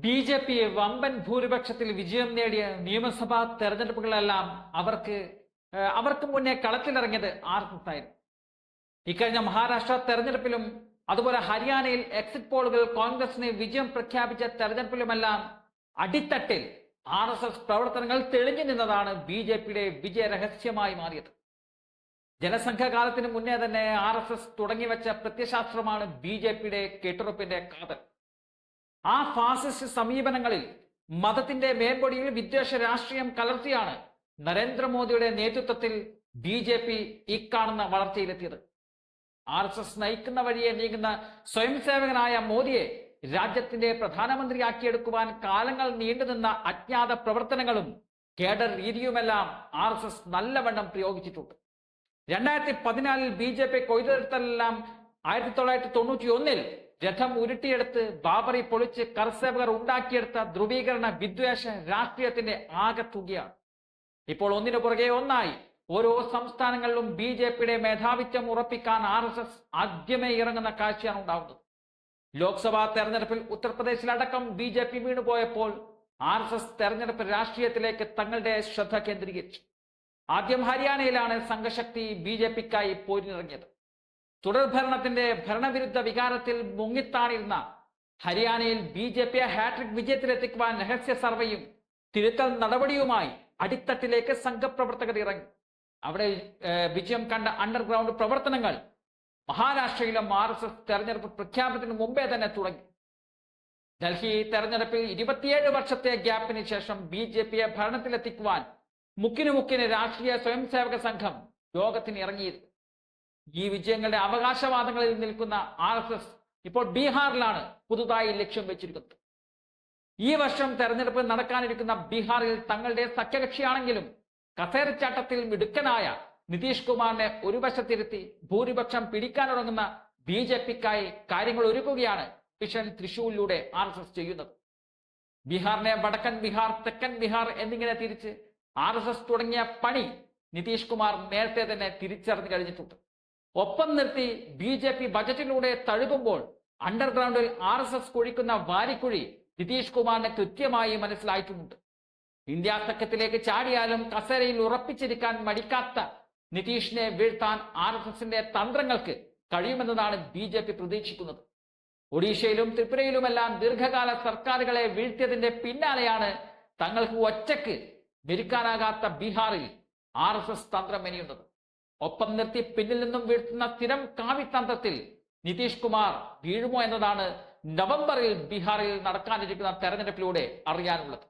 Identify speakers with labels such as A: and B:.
A: B J P വമ്പൻ ഭൂരിപക്ഷത്തിൽ വിജയം നേടിയ നിയമസഭാ തെരഞ്ഞെടുപ്പുകളെല്ലാം അവർക്ക് അവർക്ക് മുന്നേ കളത്തിലിറങ്ങിയത് ആർ എസ് എസ് ആയിരുന്നു. ഇക്കഴിഞ്ഞ മഹാരാഷ്ട്ര തെരഞ്ഞെടുപ്പിലും അതുപോലെ ഹരിയാനയിൽ എക്സിറ്റ് പോളുകൾ കോൺഗ്രസിന് വിജയം പ്രഖ്യാപിച്ച തെരഞ്ഞെടുപ്പിലുമെല്ലാം അടിത്തട്ടിൽ ആർ എസ് എസ് പ്രവർത്തനങ്ങൾ തെളിഞ്ഞു നിന്നതാണ് ബി ജെ പിയുടെ വിജയ രഹസ്യമായി മാറിയത്. ജനസംഘകാലത്തിന് മുന്നേ തന്നെ ആർ എസ് എസ് തുടങ്ങിവെച്ച പ്രത്യശാസ്ത്രമാണ് ബി ജെ പിയുടെ കെട്ടുറപ്പിന്റെ കാതൽ. ആ ഫാസിസ്റ്റ് സമീപനങ്ങളിൽ മതത്തിന്റെ മേൽപ്പൊടിയിൽ വിദ്വേഷ രാഷ്ട്രീയം കലർത്തിയാണ് നരേന്ദ്രമോദിയുടെ നേതൃത്വത്തിൽ ബി ജെ പി ഇക്കാണുന്ന വളർച്ചയിലെത്തിയത്. ആർ എസ് എസ് നയിക്കുന്ന വഴിയെ നീങ്ങുന്ന സ്വയം സേവകനായ മോദിയെ രാജ്യത്തിന്റെ പ്രധാനമന്ത്രിയാക്കിയെടുക്കുവാൻ കാലങ്ങൾ നീണ്ടുനിന്ന അജ്ഞാത പ്രവർത്തനങ്ങളും കേഡർ രീതിയുമെല്ലാം ആർ എസ് എസ് നല്ലവണ്ണം പ്രയോഗിച്ചിട്ടുണ്ട്. രണ്ടായിരത്തി പതിനാലിൽ ബി ജെ പി കൊയ്തെടുത്തലെല്ലാം ആയിരത്തി തൊള്ളായിരത്തി തൊണ്ണൂറ്റി ഒന്നിൽ രഥം ഉരുട്ടിയെടുത്ത് ബാബറി പൊളിച്ച് കർസേവകർ ഉണ്ടാക്കിയെടുത്ത ധ്രുവീകരണ വിദ്വേഷ രാഷ്ട്രീയത്തിന്റെ ആകത്തുകയാണ് ഇപ്പോൾ ഒന്നിനു പുറകെ ഒന്നായി ഓരോ സംസ്ഥാനങ്ങളിലും ബി ജെ പിയുടെ മേധാവിത്വം ഉറപ്പിക്കാൻ ആർ എസ് എസ് ആദ്യമേ ഇറങ്ങുന്ന കാഴ്ചയാണ് ഉണ്ടാവുന്നത് ലോക്സഭാ തെരഞ്ഞെടുപ്പിൽ ഉത്തർപ്രദേശിലടക്കം ബി ജെ പി വീണുപോയപ്പോൾ ആർ എസ് എസ് തെരഞ്ഞെടുപ്പ് രാഷ്ട്രീയത്തിലേക്ക് തങ്ങളുടെ ശ്രദ്ധ കേന്ദ്രീകരിച്ചു. ആദ്യം ഹരിയാനയിലാണ് സംഘശക്തി ബി ജെ പിക്കായി പോരിനിറങ്ങിയത്. തുടർഭരണത്തിന്റെ ഭരണവിരുദ്ധ വികാരത്തിൽ മുങ്ങിത്താണിരുന്ന ഹരിയാനയിൽ ബി ജെ പിയെ ഹാട്രിക് വിജയത്തിലെത്തിക്കുവാൻ രഹസ്യ സർവേയും തിരുത്തൽ നടപടിയുമായി അടിത്തട്ടിലേക്ക് സംഘപ്രവർത്തകർ ഇറങ്ങി. അവിടെ വിജയം കണ്ട അണ്ടർഗ്രൗണ്ട് പ്രവർത്തനങ്ങൾ മഹാരാഷ്ട്രയിലും ആർ എസ് എസ് തെരഞ്ഞെടുപ്പ് പ്രഖ്യാപനത്തിന് മുമ്പേ തന്നെ തുടങ്ങി. ഡൽഹി തെരഞ്ഞെടുപ്പിൽ ഇരുപത്തിയേഴ് വർഷത്തെ ഗ്യാപ്പിന് ശേഷം ബി ജെ പിയെ ഭരണത്തിലെത്തിക്കുവാൻ മുക്കിന് മുക്കിന് രാഷ്ട്രീയ സ്വയംസേവക സംഘം യോഗത്തിന് ഇറങ്ങിയിരുന്നു. ഈ വിജയങ്ങളുടെ അവകാശവാദങ്ങളിൽ നിൽക്കുന്ന ആർ എസ് എസ് ഇപ്പോൾ ബീഹാറിലാണ് പുതുതായി ലക്ഷ്യം വെച്ചിരിക്കുന്നത്. ഈ വർഷം തെരഞ്ഞെടുപ്പ് നടക്കാനിരിക്കുന്ന ബീഹാറിൽ തങ്ങളുടെ സഖ്യകക്ഷിയാണെങ്കിലും കസേരച്ചാട്ടത്തിൽ മിടുക്കനായ നിതീഷ് കുമാറിനെ ഒരു വശത്തിരുത്തി ഭൂരിപക്ഷം പിടിക്കാനുറങ്ങുന്ന ബി ജെ പിക്കായി കാര്യങ്ങൾ ഒരുക്കുകയാണ് മിഷൻ തൃശൂരിലൂടെ ആർ എസ് എസ് ചെയ്യുന്നത്. ബീഹാറിനെ വടക്കൻ ബീഹാർ തെക്കൻ ബീഹാർ എന്നിങ്ങനെ തിരിച്ച് ആർ എസ് എസ് തുടങ്ങിയ പണി നിതീഷ് കുമാർ നേരത്തെ തന്നെ തിരിച്ചറിഞ്ഞു കഴിഞ്ഞിട്ടുണ്ട്. ഒപ്പം നിർത്തി ബി ജെ പി ബജറ്റിലൂടെ തഴുകുമ്പോൾ അണ്ടർഗ്രൗണ്ടിൽ ആർ എസ് എസ് കുഴിക്കുന്ന വാരിക്കുഴി നിതീഷ് കുമാറിന് കൃത്യമായി മനസ്സിലായിട്ടുമുണ്ട് ഇന്ത്യ സഖ്യത്തിലേക്ക് ചാടിയാലും കസേരയിൽ ഉറപ്പിച്ചിരിക്കാൻ മടിക്കാത്ത നിതീഷിനെ വീഴ്ത്താൻ ആർ എസ് എസിന്റെ തന്ത്രങ്ങൾക്ക് കഴിയുമെന്നതാണ് ബി ജെ പി പ്രതീക്ഷിക്കുന്നത്. ഒഡീഷയിലും ത്രിപുരയിലുമെല്ലാം ദീർഘകാല സർക്കാരുകളെ വീഴ്ത്തിയതിന്റെ പിന്നാലെയാണ് തങ്ങൾക്ക് ഒറ്റയ്ക്ക് മെരുക്കാനാകാത്ത ബീഹാറിൽ ആർ എസ് എസ് തന്ത്രം മെനയുന്നത്. ഒപ്പം നിർത്തി പിന്നിൽ നിന്നും വീഴ്ത്തുന്ന സ്ഥിരം കാവിത്തന്ത്രത്തിൽ നിതീഷ് കുമാർ വീഴുമോ എന്നതാണ് നവംബറിൽ ബീഹാറിൽ നടക്കാനിരിക്കുന്ന തെരഞ്ഞെടുപ്പിലൂടെ അറിയാനുള്ളത്.